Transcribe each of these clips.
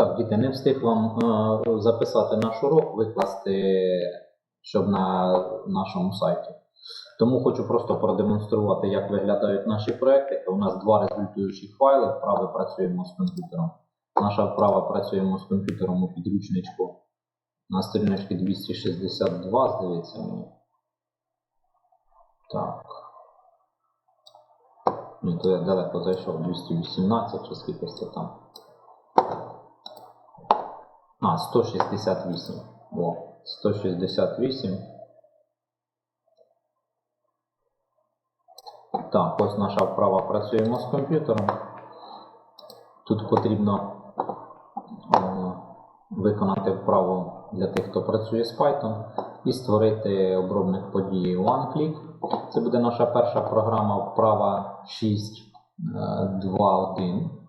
Так, діти, не встиг вам е, записати наш урок, викласти, щоб на нашому сайті. Тому хочу просто продемонструвати, як виглядають наші проекти. У нас два результуючі файли. Вправи працюємо з комп'ютером. Наша вправа працюємо з комп'ютером у підручничку на сторіночці 262, здається мені. Так. Ні, то я далеко зайшов, 218 чи скільки це там. А, 168. О, 168. Так, ось наша вправа працюємо з комп'ютером. Тут потрібно е, виконати вправу для тих, хто працює з Python, і створити обробник події OneClick. Це буде наша перша програма вправа 6.2.1.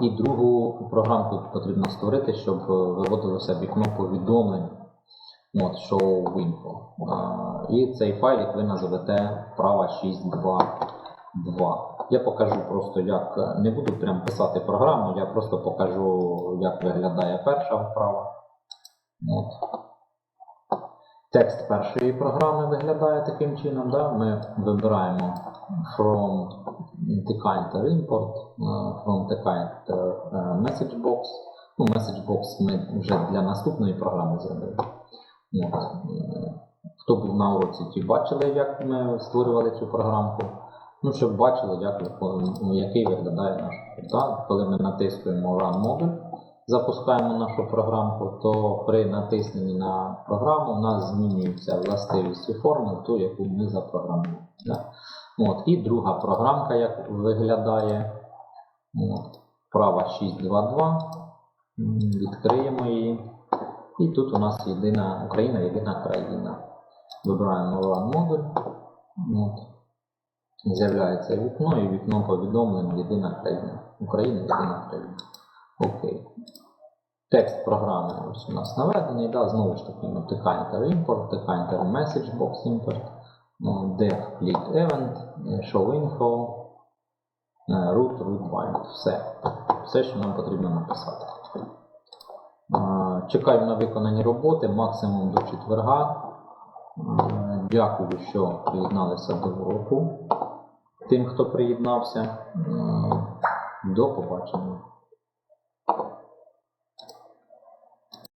І другу програмку потрібно створити, щоб е, виводилося вікно повідомлень. От, show info. І цей файлик ви назовете права 6.2.2. Я покажу просто, як е, не буду прям писати програму, я просто покажу, як виглядає перша вправа. От. Текст першої програми виглядає таким чином. Да? Ми вибираємо from tkinter import, е, from tkinter е, message box. Ну, message box ми вже для наступної програми зробили. От. е, Хто був на уроці, ті бачили, як ми створювали цю програмку. Ну, щоб бачили, як, який виглядає наш код. Коли ми натискуємо Run Model, запускаємо нашу програмку, то при натисненні на програму у нас змінюється властивість і форми, ту, яку ми запрограмували. Да? От, і друга програмка, як виглядає. От, права 622. Відкриємо її. І тут у нас єдина Україна, єдина країна. Вибираємо Model. От. З'являється вікно і вікно повідомлень єдина країна. Україна єдина країна. Окей. Текст програми ось у нас наведений, да, знову ж таки, ну, tkinter import, tkinter message box import, ну, def lead event, е, show info, е, root, root bind. Все. Все, що нам потрібно написати. Е, Чекаю на виконані роботи максимум до четверга. Дякую, що приєдналися до уроку. Тим, хто приєднався, до побачення.